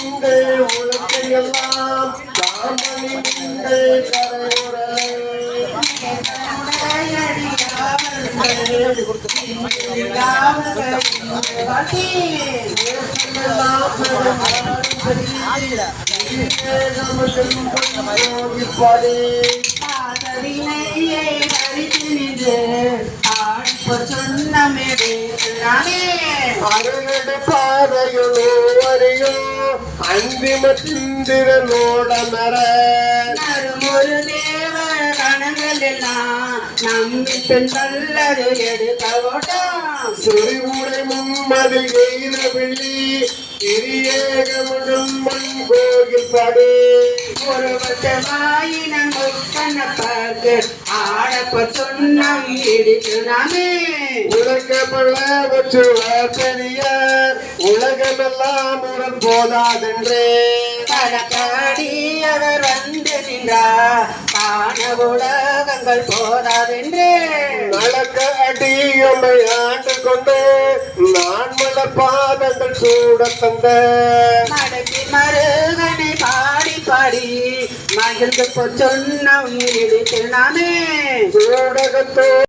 நீங்கள் உலகையெல்லாம் காமணி நீங்கள் கரையுறலை அருகடு பாதையுளோ வரையோ அந்திம சிந்திரனோட மர. ஒரு தேவ கணங்கள் எல்லாம் நம்பிட்டு நல்லது எடுக்கவோட்டம் சிறுமுறை மும்மதில் எய்த வெள்ளி திரியேகமுடும் மண் கோயில் படு. ஒரு வருஷமாயினம் கண்ணப்பாக்கு ஆடப்ப சொன்னம் இடித்து நாமே. உலகமல்ல வச்சு பெரியார். உலகமெல்லாம் உடன் போதாதென்றே. கடக்காடி அவர் வந்து நின்றார் காண உலகங்கள் போதாதென்றே. நடக்க அடியம்மை ஆண்டு கொண்டு நான் மல பாதங்கள் சூட தந்த மடக்கி மருகனை பாடி பாடி மகிழ்ந்து இடித்து நாமே சூடகத்தோ